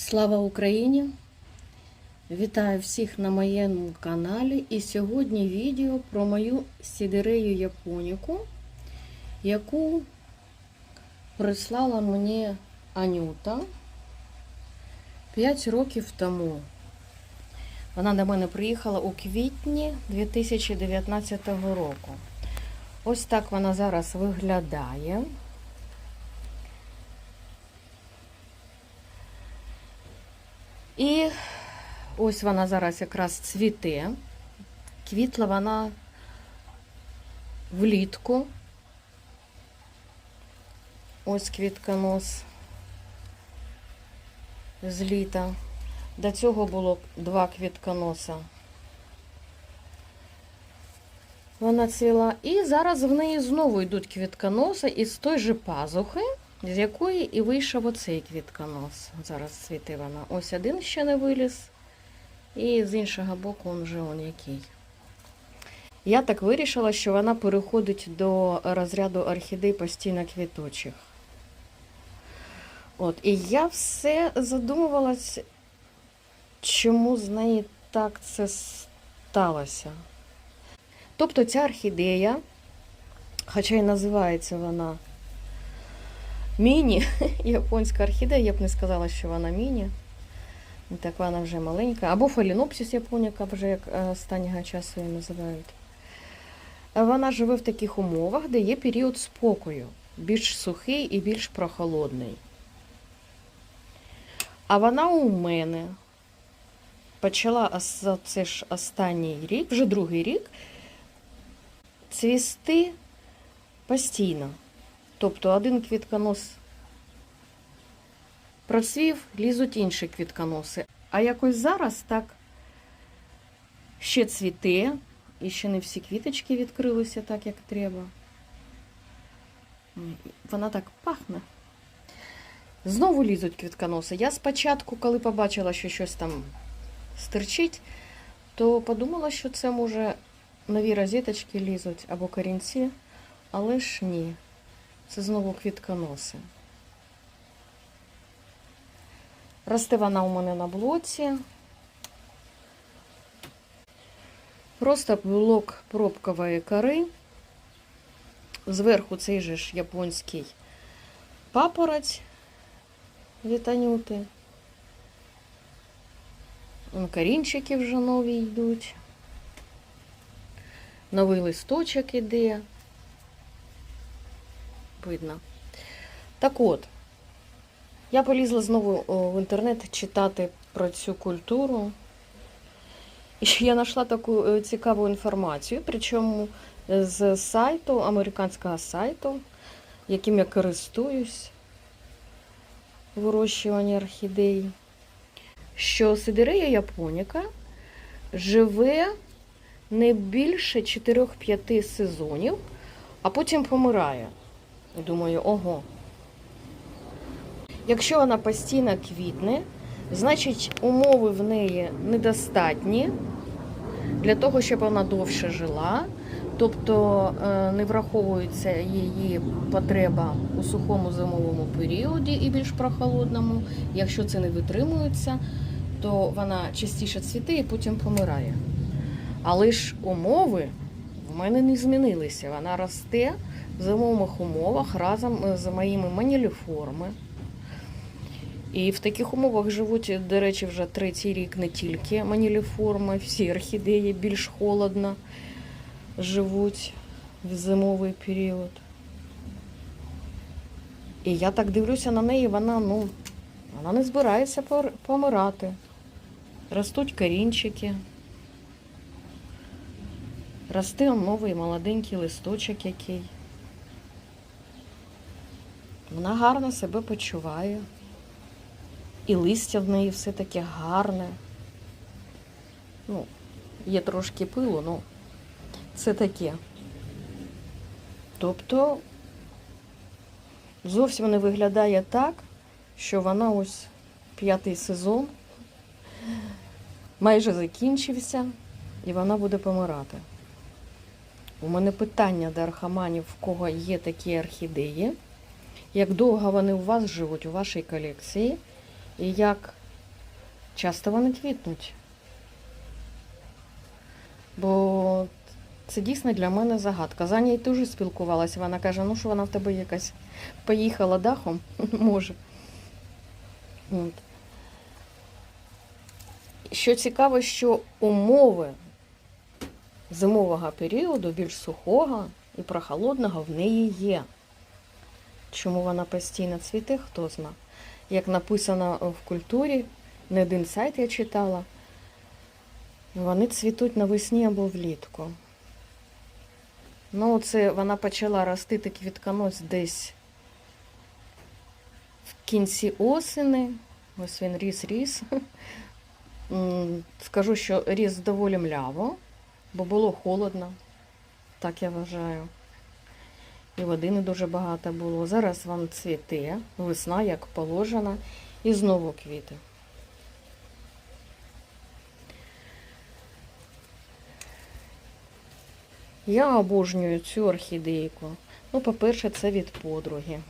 Слава Україні! Вітаю всіх на моєму каналі. І сьогодні відео про мою сідерею японіку, яку прислала мені Анюта 5 років тому. Вона до мене приїхала у квітні 2019 року. Ось так вона зараз виглядає. І ось вона зараз якраз цвіте. Квітла вона влітку. Ось квітконос з літа. До цього було два квітконоса. Вона цвіла. І зараз в неї знову йдуть квітконоси із той же пазухи, з якої і вийшов оцей квітконос. Зараз цвіте вона. Ось один ще не виліз. І з іншого боку он вже он який. Я так вирішила, що вона переходить до розряду орхідей постійно квітучих. От, і я все задумувалась, чому з неї так це сталося. Тобто ця орхідея, хоча й називається вона міні, японська орхідея, я б не сказала, що вона міні. Так вона вже маленька. Або фалінопсис японіка, вже як е, останнього часу її називають. Вона живе в таких умовах, де є період спокою, більш сухий і більш прохолодний. А вона у мене почала ос- це ж останній рік, вже другий рік, цвісти постійно. Тобто один квітконос процвів, лізуть інші квітконоси. А якось зараз так ще цвіте, і ще не всі квіточки відкрилися так, як треба. Вона так пахне. Знову лізуть квітконоси. Я спочатку, коли побачила, що щось там стирчить, то подумала, що це може нові розеточки лізуть або корінці, але ж ні. Це знову квітконоси. Росте вона у мене на блоці. Просто блок пробкової кори. Зверху цей же ж японський папороть від Анюти. Корінчики вже нові йдуть. Новий листочок іде. Видно. Так от, я полізла знову в інтернет читати про цю культуру. І я знайшла таку е, цікаву інформацію, причому з сайту, американського сайту, яким я користуюсь вирощування орхідей, що сидерея японіка живе не більше 4-5 сезонів, а потім помирає. Думаю, ого. Якщо вона постійно квітне, значить умови в неї недостатні для того, щоб вона довше жила. Тобто е, не враховується її потреба у сухому зимовому періоді і більш прохолодному. Якщо це не витримується, то вона частіше цвіте і потім помирає. Але ж умови мене не змінилися. Вона росте в зимових умовах разом з моїми маніліформи. І в таких умовах живуть, до речі, вже третій рік не тільки маніліформи, всі орхідеї більш холодно живуть в зимовий період. І я так дивлюся на неї, вона, ну, вона не збирається помирати. Ростуть корінчики. Росте он новий молоденький листочок який. Вона гарно себе почуває. І листя в неї все таке гарне. Ну, є трошки пилу, ну це таке. Тобто зовсім не виглядає так, що вона ось п'ятий сезон майже закінчився і вона буде помирати. У мене питання до архаманів, в кого є такі орхідеї. Як довго вони у вас живуть у вашій колекції, і як часто вони квітнуть. Бо це дійсно для мене загадка. За нею теж спілкувалася. Вона каже, ну що вона в тебе якась поїхала дахом, може. Що цікаво, що умови зимового періоду, більш сухого і прохолодного, в неї є. Чому вона постійно цвіте, хто зна. Як написано в культурі, не один сайт я читала, вони цвітуть навесні або влітку. Ну, це вона почала ростити квітконос десь в кінці осени. Ось він ріс-ріс. Скажу, що ріс доволі мляво, бо було холодно, так я вважаю. І води не дуже багато було. Зараз вам цвіте, весна, як положено, і знову квіти. Я обожнюю цю орхідейку. Ну, по-перше, це від подруги.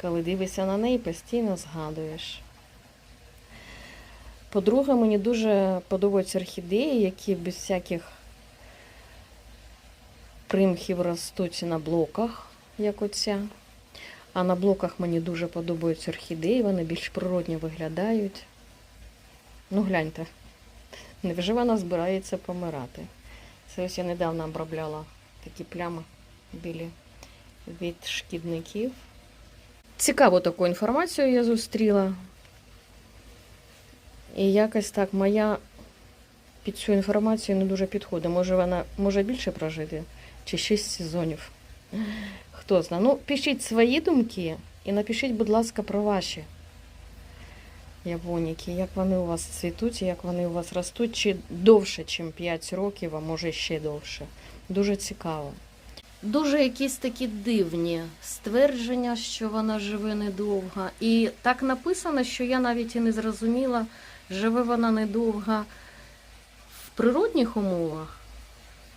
Коли дивишся на неї, постійно згадуєш. По-друге, мені дуже подобаються орхідеї, які без всяких примхів ростуть на блоках, як оця. А на блоках мені дуже подобаються орхідеї, вони більш природні виглядають. Ну, гляньте, невже вона збирається помирати? Це ось я недавно обробляла такі плями білі від шкідників. Цікаву таку інформацію я зустріла. І якось так моя під цю інформацію не дуже підходить. Може, вона може більше прожити, чи 6 сезонів. Хто знає. Ну, пишіть свої думки і напишіть, будь ласка, про ваші явоніки, як вони у вас цвітуть, як вони у вас ростуть, чи довше, ніж 5 років, а може ще довше. Дуже цікаво. Дуже якісь такі дивні ствердження, що вона живе недовго. І так написано, що я навіть і не зрозуміла, живе вона недовго в природних умовах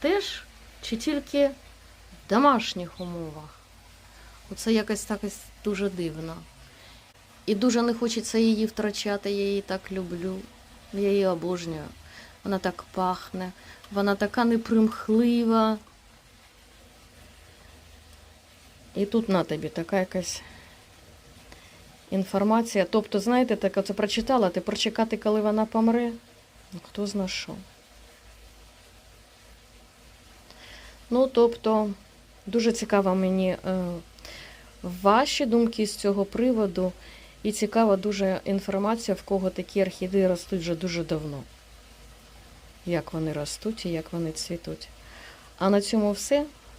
теж чи тільки в домашніх умовах. Оце якось так дуже дивно. І дуже не хочеться її втрачати, я її так люблю. Я її обожнюю. Вона так пахне, вона така непримхлива. І тут на тобі така якась інформація. Тобто, знаєте, так оце прочитала, ти прочекати, коли вона помре. Ну, хто зна що. Ну, тобто, дуже цікаво мені е, ваші думки з цього приводу. І цікава дуже інформація, в кого такі орхідеї ростуть вже дуже давно. Як вони ростуть і як вони цвітуть. А на цьому все.